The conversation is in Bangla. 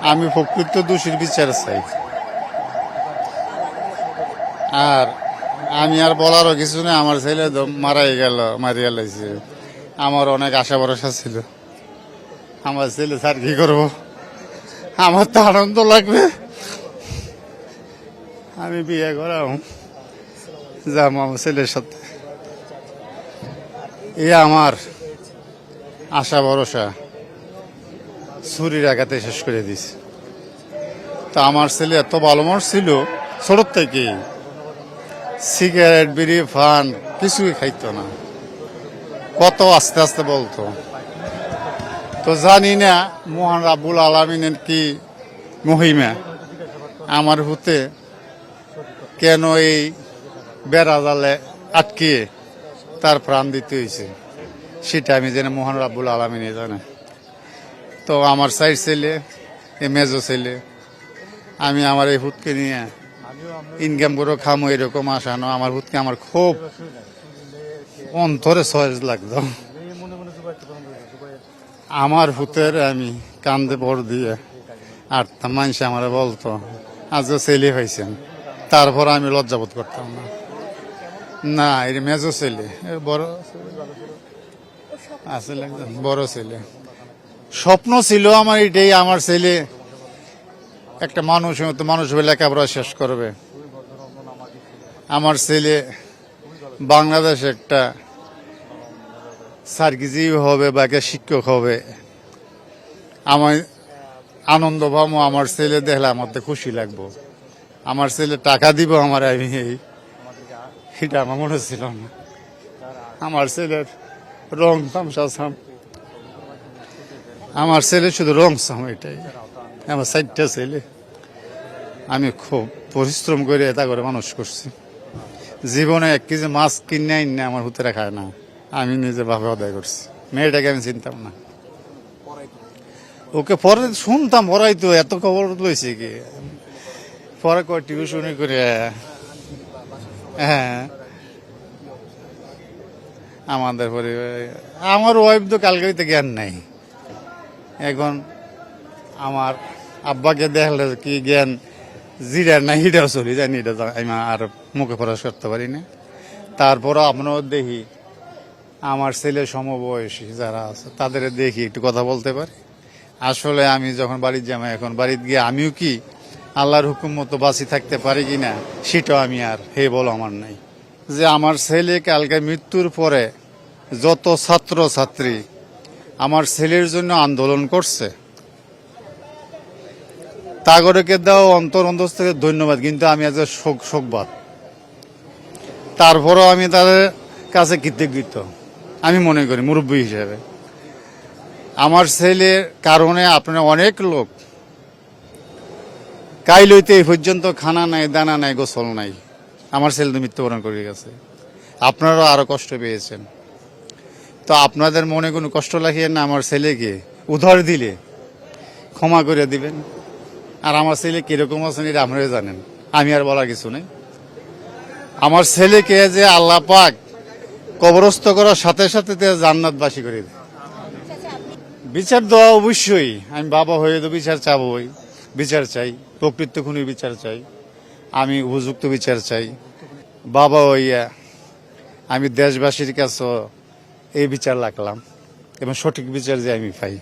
আমি প্রকৃত দোষীর বিচার চাই। আর আমি আর বলারও কিছু না আমার ছেলে মারাই গেল, মারিয়া লাইছে। আমার অনেক আশা ভরসা ছিল। আমার ছেলে স্যার কি করব? আমার তো আনন্দ লাগবে। আমি বিয়ে করাম, যাম আমার ছেলের সাথে। এ আমার আশা ভরসা। ছুরির আঘাতে শেষ করে দিছে তা আমার ছেলে এত ভালো মানুষ ছিল ছোট থেকে সিগারেট, বিড়ি, ফান কিছুই খাইতো না। কত আস্তে আস্তে বলতো। তো জানি না, মোহন রাবুল আলমিনের কি মহিমা, আমার হতে কেন এই বেড়া জালে আটকে তার প্রাণ দিতে হয়েছে, সেটা আমি জানি মোহন রাবুল আলমিনে জানে। তো আমার সাইড ছেলে, এ মেজো ছেলে। আমি আমার এই হুতকে নিয়ে ইনকাম করে খামো, এরকম আসানো আমার হুতকে আমার খুব অন্তরে সহজ লাগতো। আমার হুতের আমি কান্দে ভর দিয়ে আর মানুষ আমার বলতো, আজও ছেলে হয়েছেন। তারপর আমি লজ্জাবোধ করতাম না। না, এর মেজো ছেলে বড় আসলে বড় ছেলে। স্বপ্ন ছিল আমার এটাই, আমার ছেলে একটা মানুষ মতো মানুষ হয়ে লেখাপড়া শেষ করবে। আমার ছেলে বাংলাদেশে একটা সার্কিজীবী হবে বা একটা শিক্ষক হবে। আমার আনন্দ পাবো, আমার ছেলে দেখলে আমার তো খুশি লাগবো। আমার ছেলে টাকা দিব আমার আমি এই এটা আমার মনে ছিল না। আমার ছেলের রং সাম আমার ছেলে শুধু রং সাম আমার চারটা ছেলে। আমি খুব পরিশ্রম করে এটা করে মানুষ করছি। জীবনে এক কেজি মাছ কিনে আইন আমার হুতেরা খায় না। আমি নিজে ভাবে আদায় করছি। মেয়েটাকে আমি চিনতাম না। ওকে পরে শুনতাম, পড়াই তো, এত খবর লইছে কি? পরে কয়, টিউশনি করে। হ্যাঁ। আমাদের পরিবারে আমার ওয়াইফ তো কালকে জ্ঞান নাই। এখন আমার আব্বাকে দেখলে কি জ্ঞান জিরা না হিটাও চলি জানি এটা আমি আর মুখে প্রকাশ করতে পারি না। তারপরও আপনারও দেখি, আমার ছেলে সমবয়সী যারা আছে, তাদের দেখি একটু কথা বলতে পারি। আসলে আমি যখন বাড়ির জামাই, এখন বাড়িতে গিয়ে আমিও কি আল্লাহর হুকুম মতো বাঁচি থাকতে পারি কি না, সেটাও আমি আর হে বলো আমার নাই। যে আমার ছেলে কালকে মৃত্যুর পরে যত ছাত্র ছাত্রী আমার ছেলের জন্য আন্দোলন করছে। তাগরকে দাও, অন্তর অন্তর থেকে ধন্যবাদ, কিন্তু আমি আজ শোক, শোকবাদ। তারপরও আমি তাদের কাছে কৃতজ্ঞ আমি মনে করি, মুরব্বী হিসেবে। আমার ছেলের কারণে আপনার অনেক লোক। কাইলইতে এই পর্যন্ত খানা নাই, দানা নাই, গোসল নাই। আমার ছেলে তো মৃত্যুবরণ করে গেছে। আপনারাও আরও কষ্ট পেয়েছেন। তো আপনাদের মনে কোনো কষ্ট লাগিয়ে না আমার ছেলেকে উধার দিলে? ক্ষমা করে দিবেন। আর আমার ছেলে কীরকম আছেন এটা আপনারা জানেন। আমি আর বলার কিছু নেই। আমার ছেলেকে যে আল্লাহ পাক কবরস্থ করার সাথে সাথে জান্নাতবাসী করে দেয়। বিচার দেওয়া অবশ্যই। আমি বাবা হয়ে তো বিচার চাবই। বিচার চাই। প্রকৃত খুনি বিচার চাই। আমি উপযুক্ত বিচার চাই। বাবা হইয়া আমি দেশবাসীর কাছে এই বিচার লাগলাম এবং সঠিক বিচার যে আমি পাই।